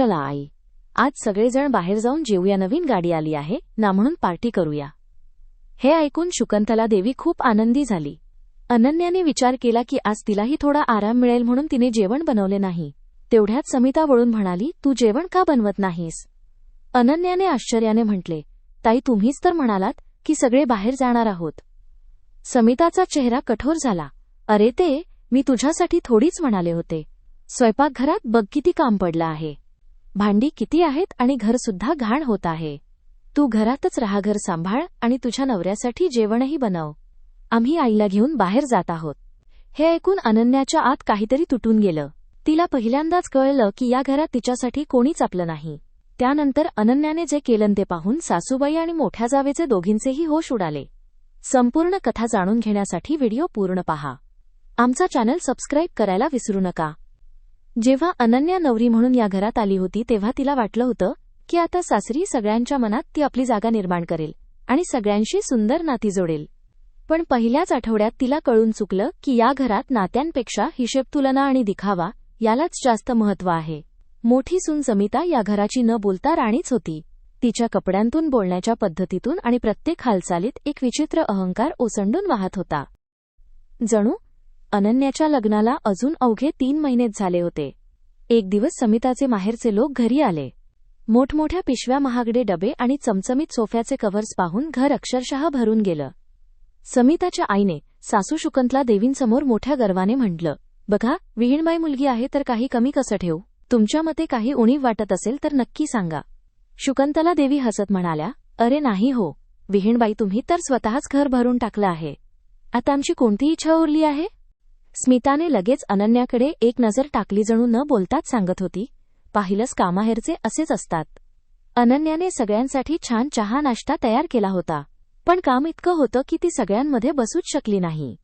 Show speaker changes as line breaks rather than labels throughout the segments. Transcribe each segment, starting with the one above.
चला आई. आज सगळेजण बाहेर जाऊन जेवूया नवीन गाडी आली आहे ना म्हणून पार्टी करूया. हे ऐकून शुकंतला देवी खूप आनंदी झाली. अनन्याने विचार केला की आज तिलाही थोडा आराम मिळेल म्हणून तिने जेवण बनवले नाही. तेवढ्यात समिता वळून म्हणाली तू जेवण का बनवत नाहीस? अनन्याने आश्चर्याने म्हटले ताई तुम्हीच तर म्हणालात की सगळे बाहेर जाणार आहोत. समिताचा चेहरा कठोर झाला. अरे ते मी तुझ्यासाठी थोडीच म्हणाले होते. स्वयंपाकघरात बघ किती काम पडलं आहे. भांडी किती आहेत आणि घरसुद्धा घाण होत आहे. तू घरातच राहा घर सांभाळ आणि तुझ्या नवऱ्यासाठी जेवणही बनव. आम्ही आईला घेऊन बाहेर जात आहोत. हे ऐकून अनन्याच्या आत काहीतरी तुटून गेलं. तिला पहिल्यांदाच कळलं की या घरात तिच्यासाठी कोणीच आपलं नाही. त्यानंतर अनन्याने जे केलं ते पाहून सासूबाई आणि मोठ्या जावेचे दोघींचेही होश उडाले. संपूर्ण कथा जाणून घेण्यासाठी व्हिडिओ पूर्ण पहा. आमचा चॅनल सबस्क्राईब करायला विसरू नका. जेव्हा अनन्या नवरी म्हणून या घरात आली होती तेव्हा तिला वाटलं होतं की आता सासरी सगळ्यांच्या मनात ती आपली जागा निर्माण करेल आणि सगळ्यांशी सुंदर नाती जोडेल. पण पहिल्याच आठवड्यात तिला कळून चुकलं की या घरात नात्यांपेक्षा हिशेब तुलना आणि दिखावा यालाच जास्त महत्त्व आहे. मोठी सून समिता या घराची न बोलता राणीच होती. तिच्या कपड्यांतून बोलण्याच्या पद्धतीतून आणि प्रत्येक हालचालीत एक विचित्र अहंकार ओसंडून वाहत होता. जणू अनन्याच्या लग्नाला अजून अवघे तीन महिनेच झाले होते. एक दिवस समिताचे माहेरचे लोक घरी आले. मोठमोठ्या पिशव्या महागडे डबे आणि चमचमीत सोफ्याचे कव्हर्स पाहून घर अक्षरशः भरून गेलं. समिताच्या आईने सासू शुकंतला देवींसमोर मोठ्या गर्वाने म्हटलं बघा विहीणबाई मुलगी आहे तर काही कमी कसं ठेवू? तुमच्या मते काही उणीव वाटत असेल तर नक्की सांगा. शुकंतला देवी हसत म्हणाल्या अरे नाही हो विहीणबाई तुम्ही तर स्वतःच घर भरून टाकलं आहे. आता आमची कोणती इच्छा उरली आहे? स्मिताने लगेच अनन्याकडे एक नजर टाकली जणू न बोलताच सांगत होती पाहिलंच कामाहेरचे असेच असतात. अनन्याने सगळ्यांसाठी छान चहा नाश्ता तयार केला होता पण काम इतकं होतं की ती सगळ्यांमध्ये बसूच शकली नाही.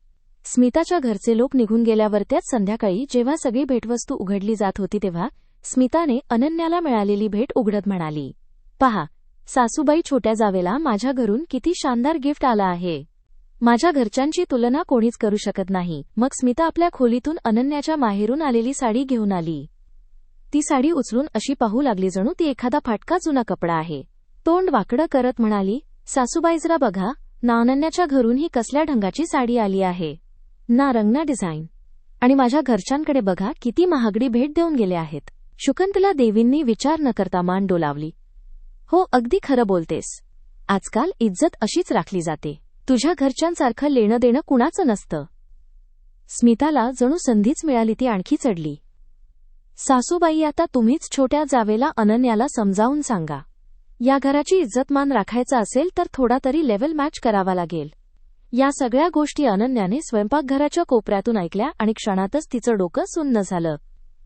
स्मिताच्या घरचे लोक निघून गेल्यावर त्याच संध्याकाळी जेव्हा सगळी भेटवस्तू उघडली जात होती तेव्हा स्मिताने अनन्याला मिळालेली भेट उघडत म्हणाली पहा सासूबाई छोट्या जावेला माझ्या घरून किती शानदार गिफ्ट आलं आहे. माझ्या घरच्यांची तुलना कोणीच करू शकत नाही. मग स्मिता आपल्या खोलीतून अनन्याच्या माहेरून आलेली साडी घेऊन आली. ती साडी उचलून अशी पाहू लागली जणू ती एखादा फाटका जुना कपडा आहे. तोंड वाकडं करत म्हणाली सासूबाई जरा बघा ना अनन्याच्या घरून ही कसल्या ढंगाची साडी आली आहे. ना रंग ना डिझाईन. आणि माझ्या घरच्यांकडे बघा किती महागडी भेट देऊन गेले आहेत. शुकंतला देवींनी विचार न करता मान डोलावली. हो अगदी खरं बोलतेस. आजकाल इज्जत अशीच राखली जाते. तुझ्या घरच्यांसारखं लेणं देणं कुणाचं नसतं. स्मिताला जणू संधीच मिळाली ती आणखी चढली. सासूबाई आता तुम्हीच छोट्या जावेला अनन्याला समजावून सांगा. या घराची इज्जतमान राखायचा असेल तर थोडा तरी लेवल मॅच करावा लागेल. या सगळ्या गोष्टी अनन्याने स्वयंपाकघराच्या कोपऱ्यातून ऐकल्या आणि क्षणातच तिचं डोकं सुन्न झालं.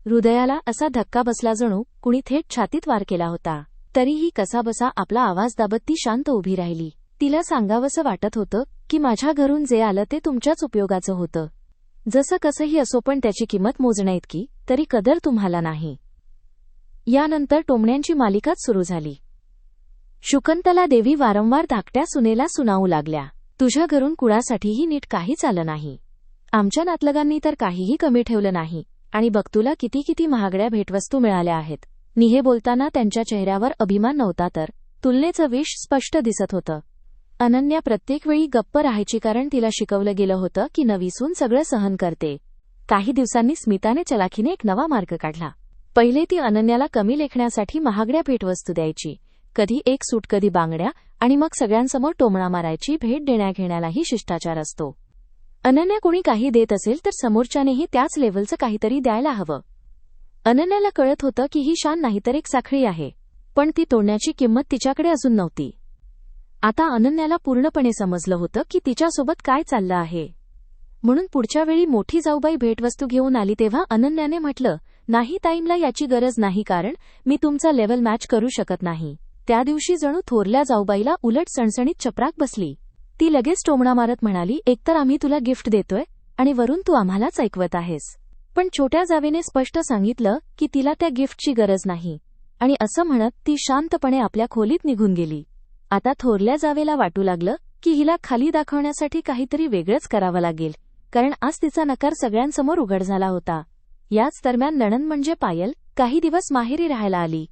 हृदयाला असा धक्का बसला जणू कुणी थेट छातीत वार केला होता. तरीही कसाबसा आपला आवाज दाबत ती शांत उभी राहिली. तिला सांगावंसं वाटत होतं की माझ्या घरून जे आलं ते तुमच्याच उपयोगाचं होतं. जसं कसंही असो पण त्याची किंमत मोजण्याइतकी तरी कदर तुम्हाला नाही. यानंतर टोमण्यांची मालिकाच सुरू झाली. शुकंतला देवी वारंवार धाकट्या सुनेला सुनावू लागल्या. तुझ्या घरून कुळासाठीही नीट काहीच आलं नाही. आमच्या नातलगांनी तर काहीही कमी ठेवलं नाही. आणि बघ तुला किती किती महागड्या भेटवस्तू मिळाल्या आहेत. निहे बोलताना त्यांच्या चेहऱ्यावर अभिमान नव्हता तर तुलनेचं विष स्पष्ट दिसत होतं. अनन्या प्रत्येक वेळी गप्प राहायची कारण तिला शिकवलं गेलं होतं की नवीसून सगळं सहन करते. काही दिवसांनी स्मिताने चलाखीने एक नवा मार्ग काढला. पहिले ती अनन्याला कमी लेखण्यासाठी महागड्या भेटवस्तू द्यायची. कधी एक सूट कधी बांगड्या आणि मग सगळ्यांसमोर टोमणा मारायची भेट देण्याघेण्यालाही शिष्टाचार असतो. अनन्या कोणी काही देत असेल तर समोरच्यानेही त्याच लेव्हलचं काहीतरी द्यायला हवं. अनन्याला कळत होतं की ही शान नाहीतर एक साखळी आहे. पण ती तोडण्याची किंमत तिच्याकडे अजून नव्हती. आता अनन्याला पूर्णपणे समजलं होतं की तिच्यासोबत काय चाललं आहे. म्हणून पुढच्या वेळी मोठी जाऊबाई भेटवस्तू घेऊन आली तेव्हा अनन्याने म्हटलं नाही ताईमला याची गरज नाही कारण मी तुमचा लेवल मॅच करू शकत नाही. त्या दिवशी जणू थोरल्या जाऊबाईला उलट सणसणीत चपराक बसली. ती लगेच टोमणा मारत म्हणाली एकतर आम्ही तुला गिफ्ट देतोय आणि वरून तू आम्हालाच ऐकवत आहेस. पण छोट्या जावेने स्पष्ट सांगितलं की तिला त्या गिफ्टची गरज नाही. आणि असं म्हणत ती शांतपणे आपल्या खोलीत निघून गेली. आता थोरल्या जावेला वाटू लागलं की हिला खाली दाखवण्यासाठी काहीतरी वेगळंच करावं लागेल कारण आज तिचा नकार सगळ्यांसमोर उघड झाला होता. याच दरम्यान नणन म्हणजे पायल काही दिवस माहेरी राहायला आली.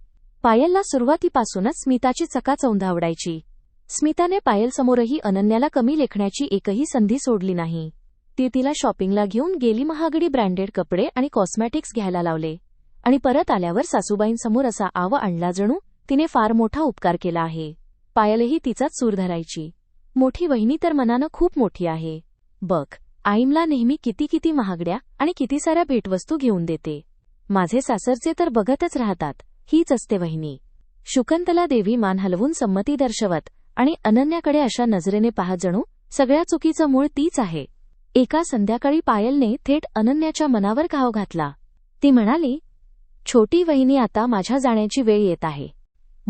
पायलला सुरुवातीपासूनच स्मिताची चकाचौंध आवडायची. स्मिताने पायलसमोरही अनन्याला कमी लेखण्याची एकही संधी सोडली नाही. ती तिला शॉपिंगला घेऊन गेली महागडी ब्रँडेड कपडे आणि कॉस्मॅटिक्स घ्यायला लावले. आणि परत आल्यावर सासूबाईंसमोर असा आव आणला जणू तिने फार मोठा उपकार केला आहे. पायलही तिचाच सूर धरायची. मोठी वहिनी तर मनानं खूप मोठी आहे. बघ आईमला नेहमी किती किती महागड्या आणि किती साऱ्या भेटवस्तू घेऊन देते. माझे सासरचे तर बघतच राहतात हीच असते वहिनी. शुकंतला देवी मान हलवून संमती दर्शवत आणि अनन्याकडे अशा नजरेने पाहत जणू सगळ्या चुकीचं मूळ तीच आहे. एका संध्याकाळी पायलने थेट अनन्याच्या मनावर घाव घातला. ती म्हणाली छोटी वहिनी आता माझ्या जाण्याची वेळ येत आहे.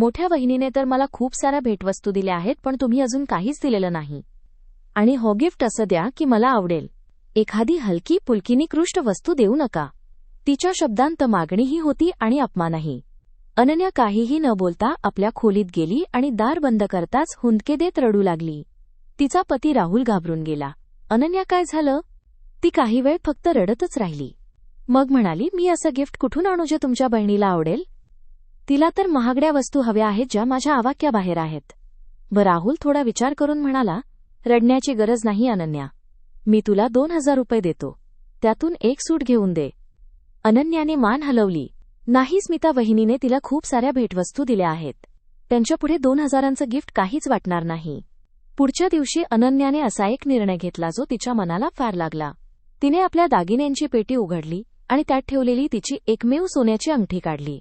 मोठ्या वहिनीने तर मला खूप साऱ्या भेटवस्तू दिल्या आहेत पण तुम्ही अजून काहीच दिलेलं नाही. आणि हो गिफ्ट असं द्या की मला आवडेल. एखादी हलकी पुलकीनिकृष्ट वस्तू देऊ नका. तिच्या शब्दांत मागणीही होती आणि अपमानही. अनन्या काहीही न बोलता आपल्या खोलीत गेली आणि दार बंद करताच हुंदके देत रडू लागली. तिचा पती राहुल घाबरून गेला. अनन्या काय झालं? ती काही वेळ फक्त रडतच राहिली. मग म्हणाली मी असं गिफ्ट कुठून आणू जे तुमच्या बहिणीला आवडेल? तिला तर महागड्या वस्तू हव्या आहेत ज्या माझ्या आवाक्याबाहेर आहेत. ब राहुल थोडा विचार करून म्हणाला रडण्याची गरज नाही अनन्या. मी तुला दोन हजार रुपये देतो. त्यातून एक सूट घेऊन दे. अनन्याने मान हलवली. नाही स्मिता वहिनीने तिला खूप साऱ्या भेटवस्तू दिल्या आहेत. त्यांच्यापुढे दोन हजारांचं गिफ्ट काहीच वाटणार नाही. पुढच्या दिवशी अनन्याने असा एक निर्णय घेतला जो तिच्या मनाला फार लागला. तिने आपल्या दागिन्यांची पेटी उघडली आणि त्यात ठेवलेली तिची एकमेव सोन्याची अंगठी काढली.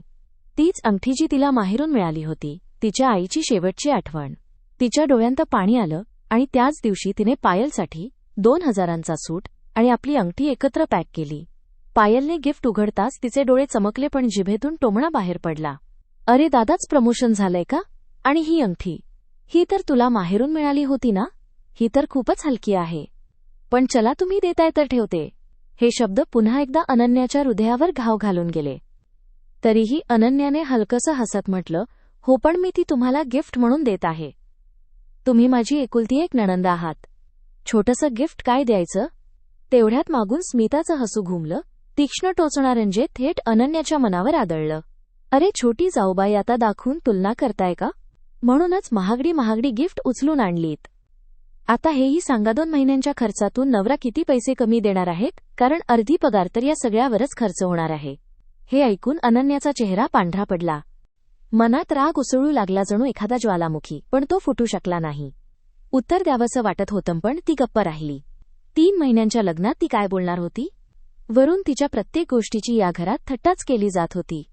तीच अंगठी जी तिला माहेरून मिळाली होती तिच्या आईची शेवटची आठवण. तिच्या डोळ्यांत पाणी आलं आणि त्याच दिवशी तिने पायलसाठी दोन हजारांचा सूट आणि आपली अंगठी एकत्र पॅक केली. पायलने गिफ्ट उघडताच तिचे डोळे चमकले पण जिभेतून टोमणा बाहेर पडला. अरे दादाच प्रमोशन झालंय का? आणि ही अंगठी? ही तर तुला माहेरून मिळाली होती ना? ही तर खूपच हलकी आहे. पण चला तुम्ही देताय तर ठेवते. हे शब्द पुन्हा एकदा अनन्याच्या हृदयावर घाव घालून गेले. तरीही अनन्याने हलकसं हसत म्हटलं हो पण मी ती तुम्हाला गिफ्ट म्हणून देत आहे. तुम्ही माझी एकुलती एक नणंद आहात. छोटंसं गिफ्ट काय द्यायचं? तेवढ्यात मागून स्मिताचं हसू घुमलं. तीक्ष्ण टोचणारंजे थेट अनन्याच्या मनावर आदळलं. अरे छोटी जाऊबाई आता दाखवून तुलना करताय का? म्हणूनच महागडी महागडी गिफ्ट उचलून आणलीत. आता हेही सांगा दोन महिन्यांच्या खर्चातून नवरा किती पैसे कमी देणार आहेत? कारण अर्धी पगार तर या सगळ्यावरच खर्च होणार आहे. हे ऐकून अनन्याचा चेहरा पांढरा पडला. मनात राग उसळू लागला जणू एखादा ज्वालामुखी पण तो फुटू शकला नाही. उत्तर द्यावंसं वाटत होतं पण ती गप्प राहिली. तीन महिन्यांच्या लग्नात ती काय बोलणार होती? वरून तिच्या प्रत्येक गोष्टीची या घरात थट्टाच केली जात होती.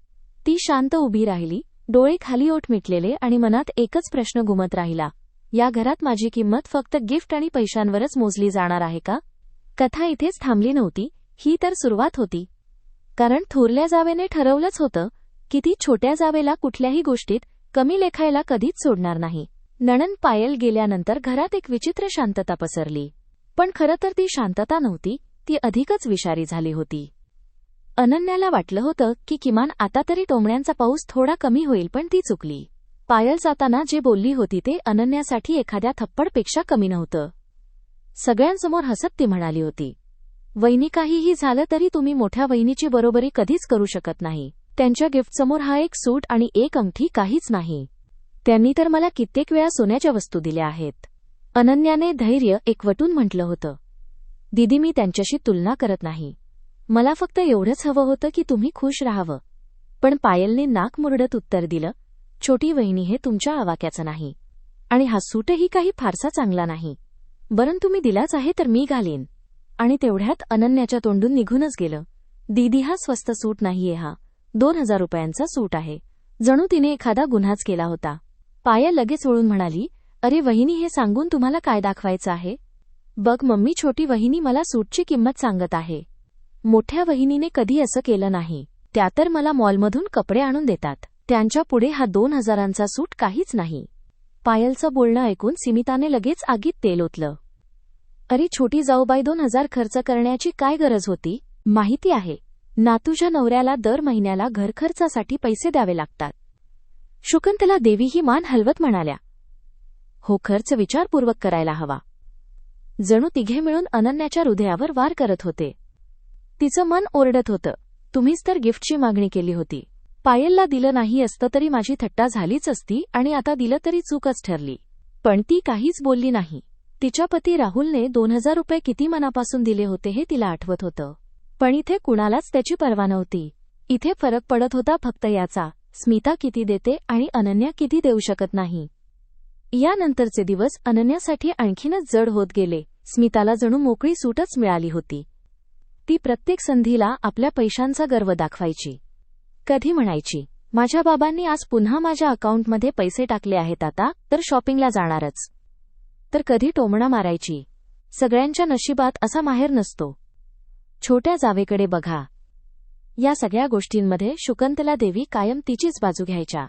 ती शांत उभी राहिली डोळे खाली ओठ मिटलेले आणि मनात एकच प्रश्न घुमत राहिला. या घरात माझी किंमत फक्त गिफ्ट आणि पैशांवरच मोजली जाणार आहे का? कथा इथेच थांबली नव्हती ही तर सुरुवात होती. कारण थोरल्या जावेने ठरवलंच होतं की ती छोट्या जावेला कुठल्याही गोष्टीत कमी लेखायला कधीच सोडणार नाही. नणन पायल गेल्यानंतर घरात एक विचित्र शांतता पसरली. पण खरं तर ती शांतता नव्हती ती अधिकच विषारी झाली होती. अनन्याला वाटलं होतं की किमान आता तरी टोमण्यांचा पाऊस थोडा कमी होईल पण ती चुकली. पायल जाताना जे बोलली होती ते अनन्यासाठी एखाद्या थप्पडपेक्षा कमी नव्हतं. सगळ्यांसमोर हसत ती म्हणाली होती. वहिनी काहीही झालं तरी तुम्ही मोठ्या वहिनीची बरोबरी कधीच करू शकत नाही. त्यांच्या गिफ्टसमोर हा एक सूट आणि एक अंगठी काहीच नाही. त्यांनी तर मला कित्येक वेळा सोन्याच्या वस्तू दिल्या आहेत. अनन्याने धैर्य एकवटून म्हटलं होतं. दिदी मी त्यांच्याशी तुलना करत नाही. मला फक्त एवढंच हवं होतं की तुम्ही खुश राहावं. पण पायलने नाक मुरडत उत्तर दिलं छोटी वहिनी हे तुमच्या आवाक्याचं नाही. आणि हा सूटही काही फारसा चांगला नाही. बरं तुम्ही दिलाच आहे तर मी घालीन. आणि तेवढ्यात अनन्याच्या तोंडून निघूनच गेलं. दीदी हा स्वस्त सूट नाहीये हा. दोन हजार रुपयांचा सूट आहे. जणू तिने एखादा गुन्हाच केला होता. पायल लगेच वळून म्हणाली अरे वहिनी हे सांगून तुम्हाला काय दाखवायचं आहे? बघ मम्मी छोटी वहिनी मला सूटची किंमत सांगत आहे. मोठ्या वहिनीने कधी असं केलं नाही. त्या तर मला मॉलमधून कपडे आणून देतात. त्यांच्या पुढे हा दोन हजारांचा सूट काहीच नाही. पायलचं बोलणं ऐकून सिमिताने लगेच आगीत तेल ओतलं. अरे छोटी जाऊबाई दोन हजार खर्च करण्याची काय गरज होती? माहिती आहे. नातूच्या नवऱ्याला दर महिन्याला घरखर्चासाठी पैसे द्यावे लागतात. शुकंतला देवी ही मान हलवत म्हणाल्या. हो खर्च विचारपूर्वक करायला हवा. जणू तिघे मिळून अनन्याच्या हृदयावर वार करत होते. तिचं मन ओरडत होतं. तुम्हीच तर गिफ्टची मागणी केली होती. पायलला दिलं नाही असतं तरी माझी थट्टा झालीच असती आणि आता दिलं तरी चूकच ठरली. पण ती काहीच बोलली नाही. तिच्या पती राहुलने दोन हजार रुपये किती मनापासून दिले होते हे तिला आठवत होतं. पण इथे कुणालाच त्याची पर्वा नव्हती. इथे फरक पडत होता फक्त याचा. स्मिता किती देते आणि अनन्या किती देऊ शकत नाही. यानंतरचे दिवस अनन्यासाठी आणखीनच जड होत गेले. स्मिताला जणू मोकळी सूटच मिळाली होती. ती प्रत्येक संधीला आपल्या पैशांचा गर्व दाखवायची. कधी म्हणायची माझ्या बाबांनी आज पुन्हा माझ्या अकाउंटमध्ये पैसे टाकले आहेत आता तर शॉपिंगला जाणारच. तर कधी टोमणा मारायची? सगळ्यांच्या नशिबात असा माहेर नसतो. छोट्या जावेकडे बघा. या सगळ्या गोष्टींमध्ये शुकंतला देवी कायम तिचीच बाजू घ्यायच्या.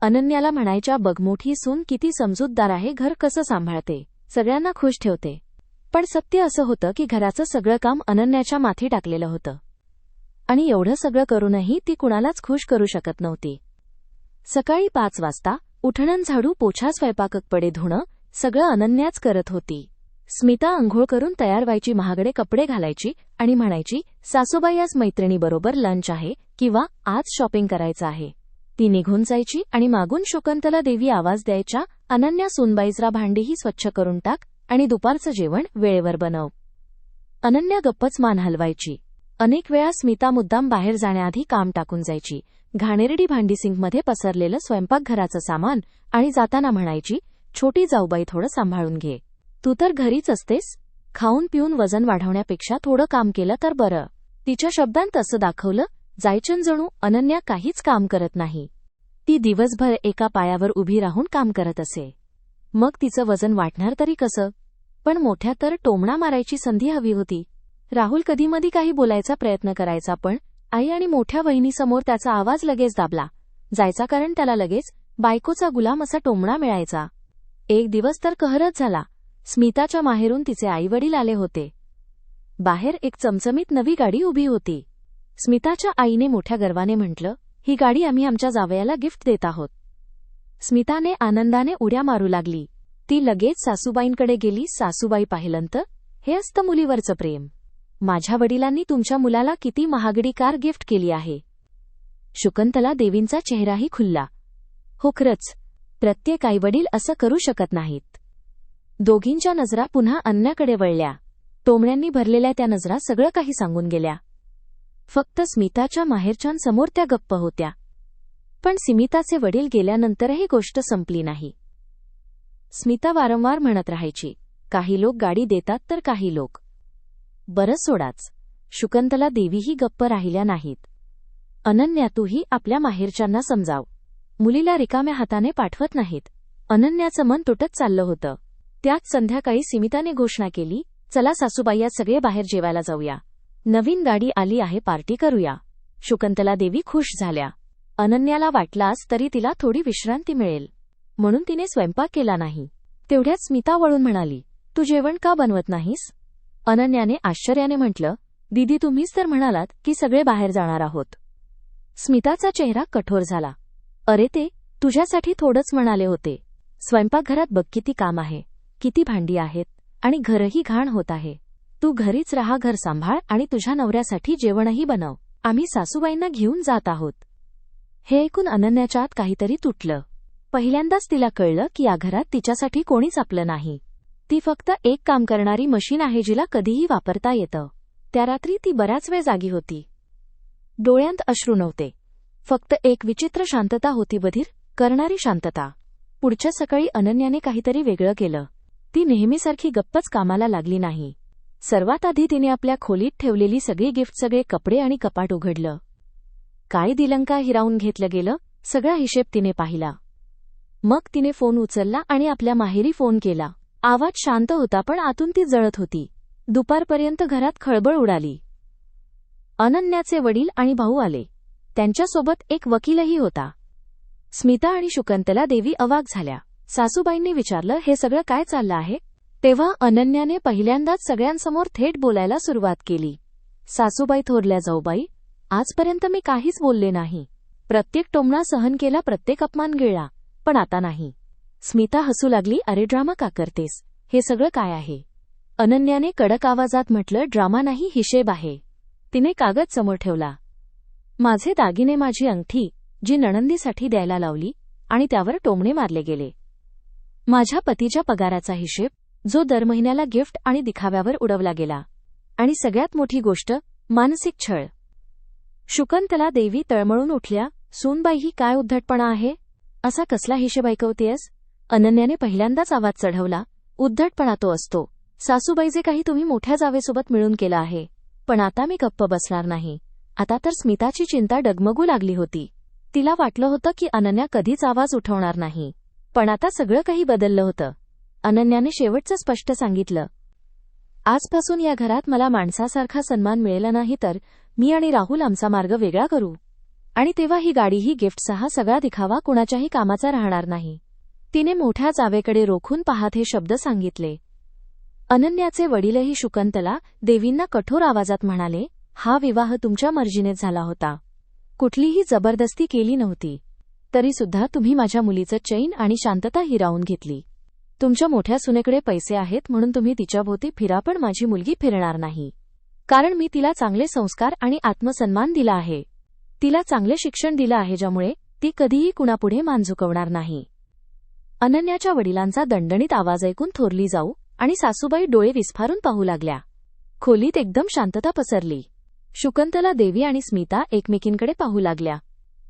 अनन्याला म्हणायच्या बगमोठी सून किती समजूतदार आहे घर कसं सांभाळते. सगळ्यांना खुश ठेवते. पण सत्य असं होतं की घराचं सगळं काम अनन्याच्या माथी टाकलेलं होतं. आणि एवढं सगळं करूनही ती कुणालाच खुश करू शकत नव्हती. सकाळी पाच वाजता उठणन झाडू पोछा स्वयंपाकपडे धुणं सगळं अनन्याच करत होती. स्मिता आंघोळ करून तयार व्हायची महागडे कपडे घालायची आणि म्हणायची सासूबाई आज मैत्रिणीबरोबर लंच आहे किंवा आज शॉपिंग करायचं आहे. ती निघून जायची आणि मागून शोकंतला देवी आवाज द्यायच्या अनन्या सुनबाईजरा भांडीही स्वच्छ करून टाक आणि दुपारचं जेवण वेळेवर बनव. अनन्या गप्पच मान हलवायची. अनेक वेळा स्मिता मुद्दाम बाहेर जाण्याआधी काम टाकून जायची. घाणेरडी भांडी सिंकमध्ये पसरलेलं स्वयंपाकघराचं सामान आणि जाताना म्हणायची छोटी जाऊबाई थोडं सांभाळून घे. तू तर घरीच असतेस. खाऊन पिऊन वजन वाढवण्यापेक्षा थोडं काम केलं तर बरं. तिच्या शब्दांत असं दाखवलं जायचन जणू अनन्या काहीच काम करत नाही. ती दिवसभर एका पायावर उभी राहून काम करत असे. मग तिचं वजन वाढणार तरी कसं? पण मोठ्या तर टोमणा मारायची संधी हवी होती. राहुल कधीमधी काही बोलायचा प्रयत्न करायचा पण आई आणि मोठ्या वहिनीसमोर त्याचा आवाज लगेच दाबला. जायचा कारण त्याला लगेच बायकोचा गुलाम असा टोमणा मिळायचा. एक दिवस तर कहरच झाला. स्मिताच्या माहेरून तिचे आईवडील आले होते. बाहेर एक चमचमीत नवी गाडी उभी होती. स्मिताच्या आईने मोठ्या गर्वाने म्हटलं ही गाडी आम्ही आमच्या जावयाला गिफ्ट देत आहोत. स्मिताने आनंदाने उड्या मारू लागली. ती लगेच सासूबाईंकडे गेली. सासूबाई पाहिलंत हे असतं मुलीवरचं प्रेम. माझ्या वडिलांनी तुमच्या मुलाला किती महागडी कार गिफ्ट केली आहे. शुकंतला देवींचा चेहराही खुलला. हो खरंच. प्रत्येक आईवडील असं करू शकत नाहीत. दोघींच्या नजरा पुन्हा अन्याकडे वळल्या. टोमण्यांनी भरलेल्या त्या नजरा सगळं काही सांगून गेल्या. फक्त स्मिताच्या माहेरच्यांसमोर त्या गप्प होत्या. पण स्मिताचे वडील गेल्यानंतरही गोष्ट संपली नाही. स्मिता वारंवार म्हणत राहायची काही लोक गाडी देतात तर काही लोक. बरं सोडाच. शुकंतला देवीही गप्प राहिल्या नाहीत. अनन्या तूही आपल्या माहेरच्यांना समजाव. मुलीला रिकाम्या हाताने पाठवत नाहीत. अनन्याचं मन तुटत चाललं होतं. त्यात संध्याकाळी सिमिताने घोषणा केली चला सासूबाई सगळे बाहेर जेवायला जाऊया. नवीन गाडी आली आहे पार्टी करूया. शुकंतला देवी खुश झाल्या. अनन्याला वाटलास तरी तिला थोडी विश्रांती मिळेल. म्हणून तिने स्वयंपाक केला नाही. तेवढ्यात स्मिता वळून म्हणाली तू जेवण का बनवत नाहीस? अनन्याने आश्चर्याने म्हटलं दीदी तुम्हीच तर म्हणालात की सगळे बाहेर जाणार आहोत. स्मिताचा चेहरा कठोर झाला. अरे ते तुझ्यासाठी थोडंच म्हणाले होते. स्वयंपाकघरात बघ किती काम आहे किती भांडी आहेत आणि घरही घाण होत आहे. तू घरीच राहा घर सांभाळ आणि तुझ्या नवऱ्यासाठी जेवणही बनव. आम्ही सासूबाईंना घेऊन जात आहोत. हे ऐकून अनन्याच्या आत काहीतरी तुटलं. पहिल्यांदाच तिला कळलं की या घरात तिच्यासाठी कोणीच आपलं नाही. ती फक्त एक काम करणारी मशीन आहे जिला कधीही वापरता येतं. त्या रात्री ती बऱ्याच वेळ जागी होती. डोळ्यांत अश्रू नव्हते. फक्त एक विचित्र शांतता होती बधीर करणारी शांतता. पुढच्या सकाळी अनन्याने काहीतरी वेगळं केलं. ती नेहमीसारखी गप्पच कामाला लागली नाही. सर्वात आधी तिने आपल्या खोलीत ठेवलेली सगळी गिफ्ट सगळे कपडे आणि कपाट उघडलं. काय दिलंका हिरावून घेतलं गेलं? सगळा हिशेब तिने पाहिला. मग तिने फोन उचलला आणि आपल्या माहेरी फोन केला. आवाज शांत होता पण आतून ती जळत होती. दुपारपर्यंत घरात खळबळ उडाली. अनन्याचे वडील आणि भाऊ आले. त्यांच्यासोबत एक वकीलही होता. स्मिता आणि शुकंतला देवी अवाक झाल्या. सासूबाईंनी विचारलं हे सगळं काय चाललं आहे? तेव्हा अनन्याने पहिल्यांदाच सगळ्यांसमोर थेट बोलायला सुरुवात केली. सासूबाई थोरल्या जाऊबाई आजपर्यंत मी काहीच बोलले नाही. प्रत्येक टोमणा सहन केला प्रत्येक अपमान गिळला पण आता नाही. स्मिता हसू लागली अरे ड्रामा का करतेस? हे सगळं काय आहे? अनन्याने कडक आवाजात म्हटलं ड्रामा नाही हिशेब आहे. तिने कागद समोर ठेवला. माझे दागिने माझी अंगठी जी नणंदीसाठी द्यायला लावली आणि त्यावर टोमणे मारले गेले. माझ्या पतीच्या पगाराचा हिशेब जो दर महिन्याला गिफ्ट आणि दिखाव्यावर उडवला गेला. आणि सगळ्यात मोठी गोष्ट मानसिक छळ. शुकंतला देवी तळमळून उठल्या सूनबाई ही काय उद्धटपणा आहे? असा कसला हिशेब ऐकवतेस अनन्याने पहिल्यांदाच आवाज चढवला उद्धटपणा तो असतो. सासूबाई जे काही तुम्ही मोठ्या जावेसोबत मिळून केलं आहे. पण आता मी गप्प बसणार नाही. आता तर स्मिताची चिंता डगमगू लागली होती. तिला वाटलं होतं की अनन्या कधीच आवाज उठवणार नाही. पण आता सगळं काही बदललं होतं. अनन्याने शेवटचं स्पष्ट सांगितलं. आजपासून या घरात मला माणसासारखा सन्मान मिळेला नाही तर मी आणि राहुल आमचा मार्ग वेगळा करू. आणि तेव्हा ही गाडी ही गिफ्टसह सगळा दिखावा कुणाच्याही कामाचा राहणार नाही. तिने मोठ्या जावेकडे रोखून पाहत हे शब्द सांगितले. अनन्याचे वडीलही शुकंतला देवींना कठोर आवाजात म्हणाले हा विवाह तुमच्या मर्जीनेच झाला होता. कुठलीही जबरदस्ती केली नव्हती. तरी सुद्धा तुम्ही माझ्या मुलीचं चैन आणि शांतता हिरावून घेतली. तुमच्या मोठ्या सुनेकडे पैसे आहेत म्हणून तुम्ही तिच्याभोवती फिरा पण माझी मुलगी फिरणार नाही. कारण मी तिला चांगले संस्कार आणि आत्मसन्मान दिला आहे. तिला चांगले शिक्षण दिलं आहे ज्यामुळे ती कधीही कुणापुढे मान झुकवणार नाही. अनन्याच्या वडिलांचा दणदणीत आवाज ऐकून थोरली जाऊ आणि सासूबाई डोळे विस्फारून पाहू लागल्या. खोलीत एकदम शांतता पसरली. शुकंतला देवी आणि स्मिता एकमेकींकडे पाहू लागल्या.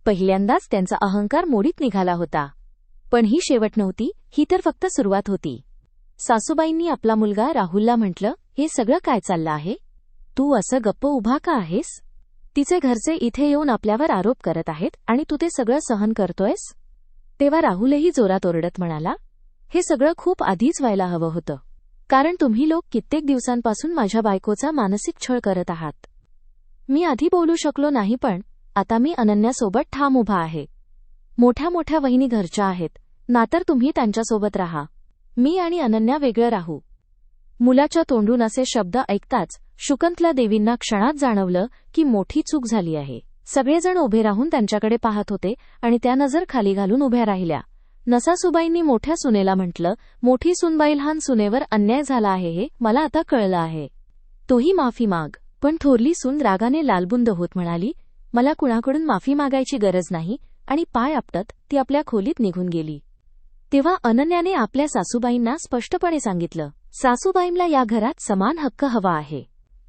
पहिल्यांदाच त्यांचा अहंकार मोडीत निघाला होता. पण ही शेवट नव्हती ही तर फक्त सुरुवात होती. सासूबाईंनी आपला मुलगा राहुलला म्हटलं हे सगळं काय चाललं आहे? तू असं गप्प उभा का आहेस? तिचे घरचे इथे येऊन आपल्यावर आरोप करत आहेत आणि तू ते सगळं सहन करतोयस? तेव्हा राहुलही जोरात ओरडत म्हणाला हे सगळं खूप आधीच व्हायला हवं होतं. कारण तुम्ही लोक कित्येक दिवसांपासून माझ्या बायकोचा मानसिक छळ करत आहात. मी आधी बोलू शकलो नाही पण आता मी अनन्यासोबत ठाम उभा आहे. मोठ्या मोठ्या वहिनी घरच्या आहेत. नातर तुम्ही त्यांच्यासोबत राहा. मी आणि अनन्या वेगळं राहू. मुलाच्या तोंडून असे शब्द ऐकताच शुकंतला देवींना क्षणात जाणवलं की मोठी चूक झाली आहे. सगळेजण उभे राहून त्यांच्याकडे पाहत होते आणि त्या नजर खाली घालून उभ्या राहिल्या. नसासुबाईंनी मोठ्या सुनेला म्हटलं मोठी सुनबाई लहान सुनेवर अन्याय झाला आहे हे मला आता कळलं आहे. तोही माफी माग. पण थोरली सून रागाने लालबुंद होत म्हणाली मला कुणाकडून माफी मागायची गरज नाही आणि पाय आपटत ती आपल्या खोलीत निघून गेली. तेव्हा अनन्याने आपल्या सासूबाईंना स्पष्टपणे सांगितलं सासूबाईंला या घरात समान हक्क हवा आहे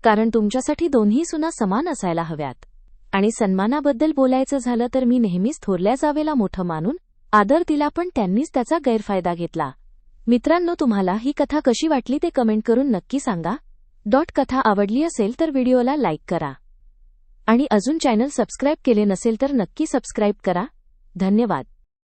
कारण तुमच्यासाठी दोन्ही सुना समान असायला हव्यात. आणि सन्मानाबद्दल बोलायचं झालं तर मी नेहमीच थोरल्या जावेला मोठं मानून आदर दिला पण त्यांनीच त्याचा गैरफायदा घेतला. मित्रांनो तुम्हाला ही कथा कशी वाटली ते कमेंट करून नक्की सांगा. डॉट कथा आवडली असेल तर व्हिडिओला लाईक करा. आणि अजून चॅनल सबस्क्राईब केले नसेल तर नक्की सबस्क्राईब करा. धन्यवाद.